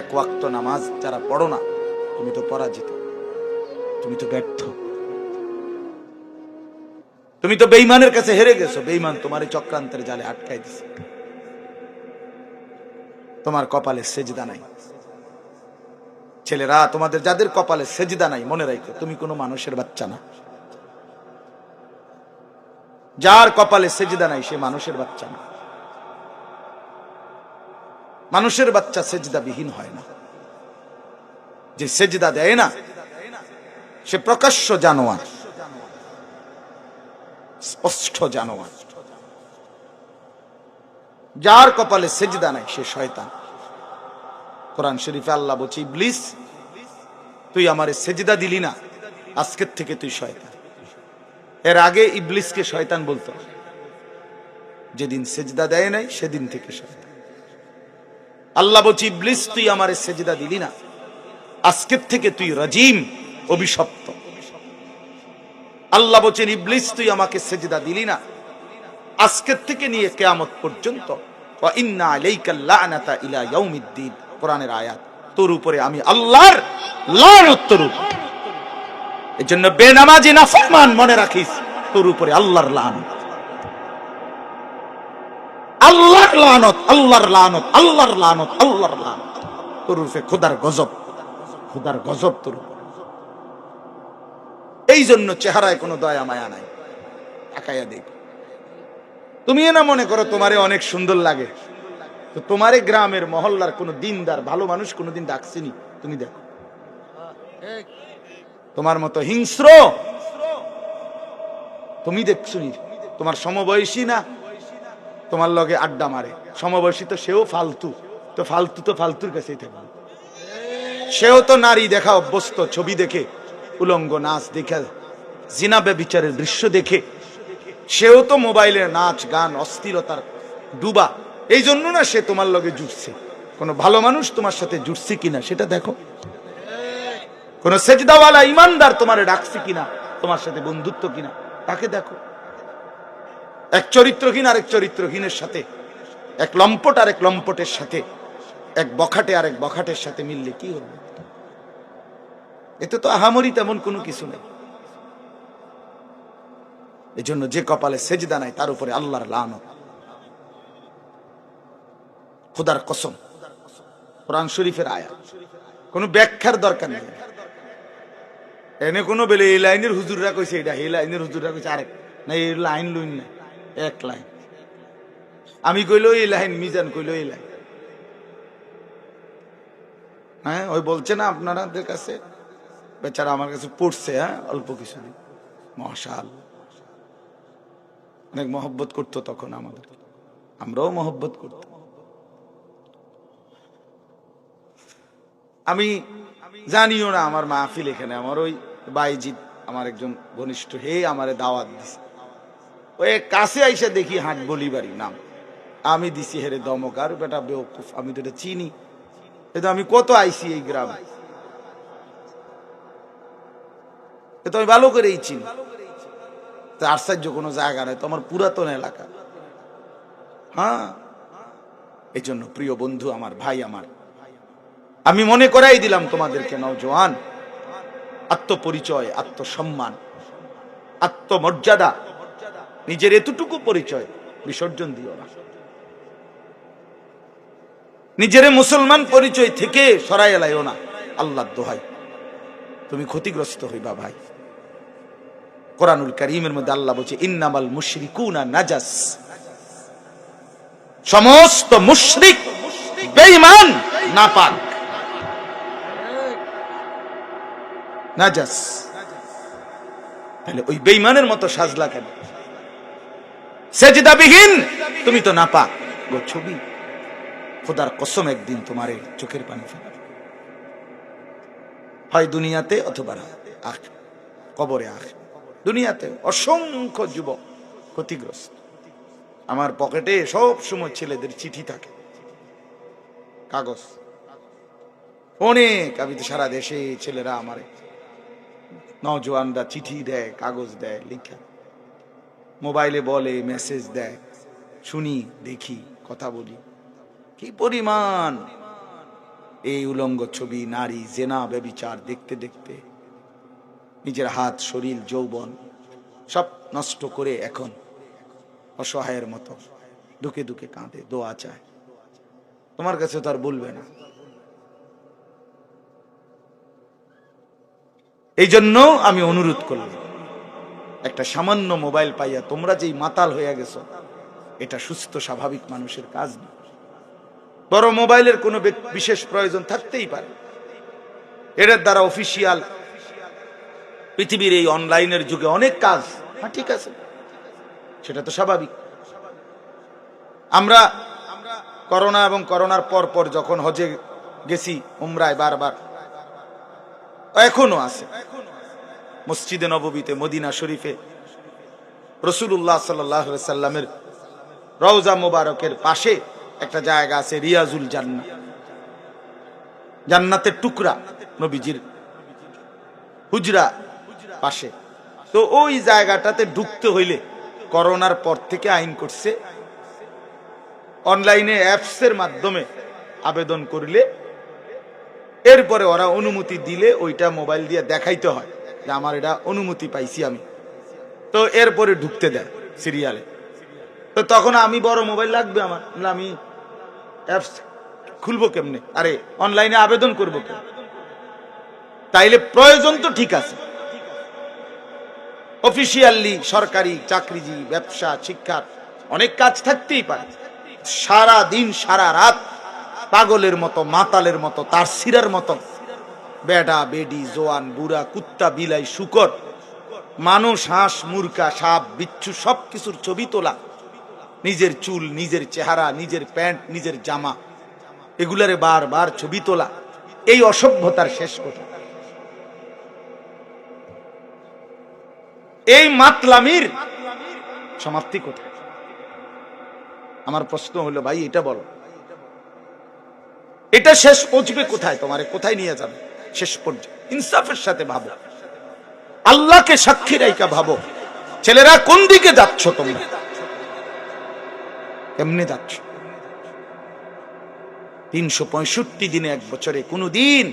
এক ওয়াক্ত নামাজ যারা পড়ো না, তুমি তো পরাজিত। তুমি তো ব্যর্থ। তুমি তো বেইমানের কাছে হেরে গেছো। বেইমান তোমার এই চক্রান্তের জালে আটকাই দিছে। তোমার কপালে সেজদা নাই। ছেলেরা, তোমাদের যাদের কপালে সেজদা নাই, মনে রাখো তুমি কোনো মানুষের বাচ্চা না। যার কপালে সেজদা নাই, সে মানুষের বাচ্চা না। মানুষের বাচ্চা সেজদা বিহীন হয় না। যে সেজদা দেয় না, সে প্রকাশ্য জানোয়ার, স্পষ্ট জানোয়ার। যার কপালে সেজদা নাই, সে শয়তান। কোরআন শরীফে আল্লাহ বলছে, ইবলিস, তুই আমারে সেজদা দিলি না, আজকের থেকে তুই শয়তান। এর আগে ইবলিসকে শয়তান বলতো, যেদিন সেজদা দেয় নাই, সেদিন থেকে শয়তান। আল্লাহ বলছি, ইবলিস, তুই আমারে সেজদা দিলি না। আজকের থেকে তুই রাজিম, অভিশপ্ত। আল্লাহ বলছেন, ইবলিস, তুই আমাকে সেজদা দিলি না। আজকের থেকে নিয়ে কেয়ামত পর্যন্ত কোরআনের আয়াত। তোর উপরে আমি আল্লাহর লানত তোর উপরে এজন্য বেনামাজি, নাফরমান মনে রাখিস, তোর উপরে আল্লাহর লানত আল্লাহর লানত আল্লাহর লানত আল্লাহর লানত আল্লাহর লানত। তোর উপরে খোদার গজব খোদার গজব তোর এই জন্য চেহারায় কোনো দয়া, মায়া নাই। তাকাইয়া দেখ। তুমি না মনে করো তোমারে অনেক সুন্দর লাগে। তো তোমারে গ্রামের মহল্লার কোনো দিনদার, ভালো মানুষ কোনোদিন ডাকছিনি। তুমি দেখো। তোমার মতো হিংস্র। তুমি দেখছুনি তোমার সমবয়সী না? তোমার লগে আড্ডা মারে। সমবয়সী তো সেও ফালতু। তো ফালতু তো ফালতুর কাছেই থাকবে সেও তো নারী দেখা অভ্যস্ত, ছবি দেখে, উলঙ্গ নাচ দেখে জিনাবে বিচারের দৃশ্য দেখে। সেও তো মোবাইলের নাচ, গান, অস্থিরতার ডুবা। এই জন্য না সে তোমার লগে জুটছে। কোনো ভালো মানুষ তোমার সাথে জুটছে কিনা, সেটা দেখো। কোন সেজদাওয়ালা ইমানদার তোমার ডাকছে কিনা, তোমার সাথে বন্ধুত্ব কিনা, তাকে দেখো। এক চরিত্রহীন আর এক চরিত্রহীনের সাথে, এক লম্পট আর এক লম্পটের সাথে, এক বখাটে আর এক বখাটের সাথে মিললে কি হবে? এতে তো আহামরি তেমন কোনো কিছু নেই। এই জন্য যে কপালে সেজদা নাই, তার উপরে আল্লাহর লানত। খুদার কসম, কোরআন শরীফের আয়া কোনো ব্যাখ্যার দরকার নেই। এনে কোনো বেলে এই লাইনের হুজুররা কইছে, এটা এই লাইনের হুজুররা কইছে আরেক না, এই লাইন লইন না এক লাইন। আমি কইলো, এই লাইন, মিজান কইলো, এই লাইন। হ্যাঁ ওই বলছে না আপনাদের কাছে? বেচারা আমার কাছে পড়ছে হ্যাঁ অল্প কিছুদিন মশাল অনেক মহব্বত করতো তখন আমাদের। আমরাও মহব্বত করতাম। আমি জানিও না আমার মাহফিল এখানে। আমার ওই বাইজিৎ, আমার একজন ঘনিষ্ঠ, হে আমারে দাওয়াত দিছে। ওই কাছে আইসা দেখি হাট বলি বাড়ি নাম। আমি দিছি হেরে দমক। আর বেটা বেওকুফ, আমি তো এটা চিনি। এটা আমি কত আইছি এই গ্রামে? এ তো আমি ভালো করেই চিনি। আশ্চর্য কোনো জায়গা নয় তো আমার পুরাতন এলাকা। হ্যাঁ? এই জন্য প্রিয় বন্ধু আমার, ভাই আমার, আমি মনে করাই দিলাম তোমাদেরকে নওজোয়ান আত্মপরিচয়, আত্মসম্মান, আত্মমর্যাদা নিজের এতটুকু পরিচয় বিসর্জন দিও না। নিজের মুসলমান পরিচয় থেকে সরাই এলাইও না আল্লাহ দোহাই। তুমি ক্ষতিগ্রস্ত হইবা ভাই। কোরআনুল করিমের মধ্যে আল্লাহ বলছে, ইন্নামাল নাজাস। সমস্ত মুশরিক নাজাস। তাহলে ওই বেঈমানের মতো সাজলা কেন? সেজদাবিহীন। তুমি তো নাপাক। গো ছবি, খোদার কসম একদিন তোমারে চোখের পানি ফেলাবে। হয় দুনিয়াতে অথবা আখ কবরে আখ দুনিয়াতে অসংখ্য যুবক ক্ষতিগ্রস্ত। আমার পকেটে সব সময় ছেলেদের চিঠি থাকে। কাগজ। অনেক, আমি তো সারা দেশে ছেলেরা আমারে নজওয়ানরা চিঠি দেয়, কাগজ দেয়, লিখা। মোবাইলে বলে, মেসেজ দেয়, শুনি, দেখি, কথা বলি। কি পরিমাণ? এই উলঙ্গ ছবি, নারী, জেনা, ব্যবিচার, দেখতে দেখতে। নিজের হাত, শরীর, যৌবন, সব নষ্ট করে এখন অসহায়ের মতো দুকে দুকে কাঁদে, দোয়া চায়। তোমার কাছে তো আর বলবে না। এই জন্য আমি অনুরোধ করলাম। একটা সামান্য মোবাইল পাইয়া তোমরা যেই মাতাল হয়ে গেছো, এটা সুস্থ, স্বাভাবিক মানুষের কাজ না। বড় মোবাইলের কোনো বিশেষ প্রয়োজন থাকতেই পারে। এটার দ্বারা অফিসিয়াল পৃথিবীর এই অনলাইনের যুগে অনেক কাজ। হ্যাঁ ঠিক আছে। সেটা তো স্বাভাবিক। আমরা করোনা এবং করোনার পর পর যখন হজে গেছি, উমরায় বারবার, এখনও আছে। মসজিদে নববীতে, মদিনা শরীফে। রসুল্লাহ সাল্লাহ সাল্লামের রওজা মোবারকের পাশে একটা জায়গা আছে, রিয়াজুল জান্নাত। জান্নাতের টুকরা নবীজির হুজরা পাশে। তো ওই জায়গাটাতে ঢুকতে হইলে করোনার পর থেকে আইন করছে। অনলাইনে অ্যাপসের মাধ্যমে আবেদন করলে এরপরে ওরা অনুমতি দিলে ওইটা মোবাইল দিয়ে দেখাইতে হয়। যে আমার এটা অনুমতি পাইছি আমি। তো এরপরে ঢুকতে দেয় সিরিয়ালে তো তখন আমি বড় মোবাইল লাগবে আমার। আমি অ্যাপস খুলবো কেমনে? আরে অনলাইনে আবেদন করব তাইলে প্রয়োজন তো ঠিক আছে। অফিসিয়ালি সরকারি চাকরিজীবী, ব্যবসা শিক্ষার অনেক কাজ থাকতেই পারে। সারা দিন সারা রাত পাগলের মতো, মাতালের মতো, তার সিরার মতো বেডা, বেডি, জোয়ান, বুড়া, কুত্তা, বিলাই, শুকর, মানুষ, হাঁস মুরকা সাপ, বিচ্ছু সব কিছুর ছবি তোলা। নিজের চুল, নিজের চেহারা, নিজের প্যান্ট, নিজের জামা, এগুলারে বারবার ছবি তোলা। এই অসভ্যতার শেষ কথা। এই মাতলামির সমাপ্তি কোথায়? আমার প্রশ্ন হলো, ভাই, এটা বলো। এটা শেষ পৌঁছবে কোথায়? তোমারে কোথায় নিয়ে যাবে? শেষ পর্যন্ত ইনসাফের সাথে ভাবো। আল্লাহকে সাক্ষী রাইকা ভাবো। ছেলেরা কোন দিকে যাচ্ছ তোমরা? এমনি যাচ্ছ? তিনশো পঁয়ষট্টি দিনে এক বছরে কোনো দিন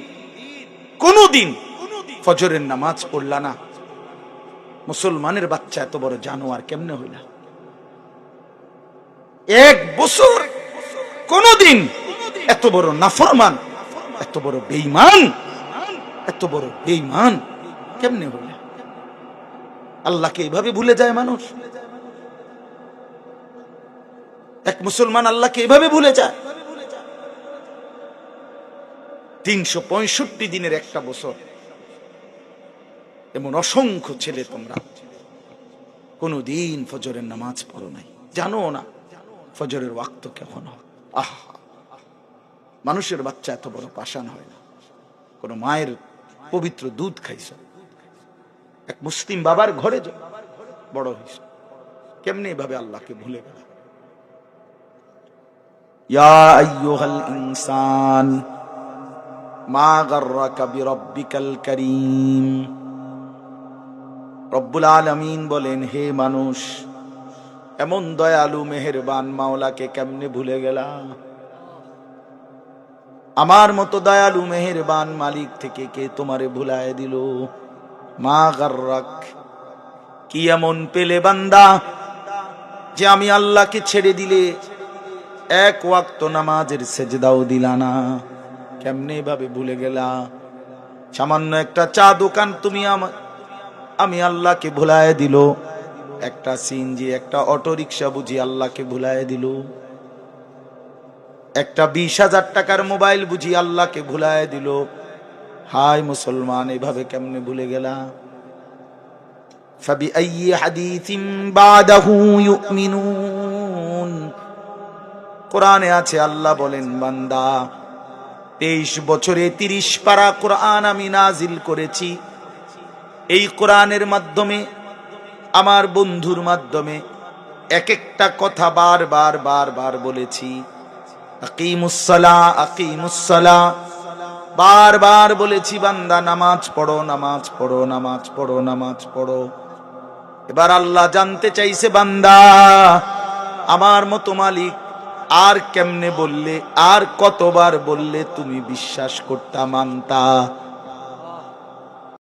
কোনো দিন ফজরের নামাজ পড়লা না। মুসলমানের বাচ্চা এত বড় জানোয়ার কেমনে হইলা? এক বছর কোনদিন এত বড় নাফরমান, এত বড় বেইমান এত বড় বেইমান কেমনে হইলা? আল্লাহকে এইভাবে ভুলে যায় মানুষ? এক মুসলমান আল্লাহকে এভাবে ভুলে যায়? তিনশো পঁয়ষট্টি দিনের একটা বছর। এমন অসংখ্য ছেলে তোমরা। কোনদিন ফজরের নামাজ পড়ো নাই। জানো না ফজরের ওয়াক্ত কেমন আহ! মানুষের বাচ্চা এত বড় পাষাণ হয় না। কোন মায়ের পবিত্র দুধ খাইছ। এক মুসলিম বাবার ঘরে বড় হইস কেমনি এভাবে আল্লাহকে ভুলে গেল ইনসান, মা গাররাকা বিরাব্বিকাল কারীম। রব্বুল আলমিন বলেন, হে মানুষ, এমন দয়ালু, মেহেরবান মাওলাকে কেমনে ভুলে গেলা আমার মতো দয়ালু মেহেরবান মালিক থেকে কে তোমারে ভুলায় দিল? মা গার্রাক, কি এমন পেলে বান্দা যে আমি আল্লাহকে ছেড়ে দিলে এক ওয়াক্ত নামাজের সেজদাও দিলা না? কেমনে ভাবে ভুলে গেলা? সামান্য একটা চা দোকান তুমি আমার, আমি আল্লাহকে ভুলায় দিল। একটা সিনজি একটা অটো রিক্সা বুঝি আল্লাহকে ভুলায় দিল। একটা বিশ হাজার টাকার মোবাইল বুঝি আল্লাহকে ভুলায় দিল। হায় মুসলমান, এভাবে কেমনে ভুলে গেলা কোরআনে আছে, আল্লাহ বলেন, বান্দা, তেইশ বছরে তিরিশ পারা কোরআন আমি নাজিল করেছি। এই কোরআনের মাধ্যমে, আমার বন্ধুর মাধ্যমে এক একটা কথা বার বার বার বার বলেছি। বারবার বলেছি, বান্দা, নামাজ পড়ো নামাজ পড়ো নামাজ পড়ো নামাজ পড়ো। এবার আল্লাহ জানতে চাইছে, বান্দা, আমার মতো মালিক আর কেমনে বললে, আর কতবার বললে তুমি বিশ্বাস করতা মানতা?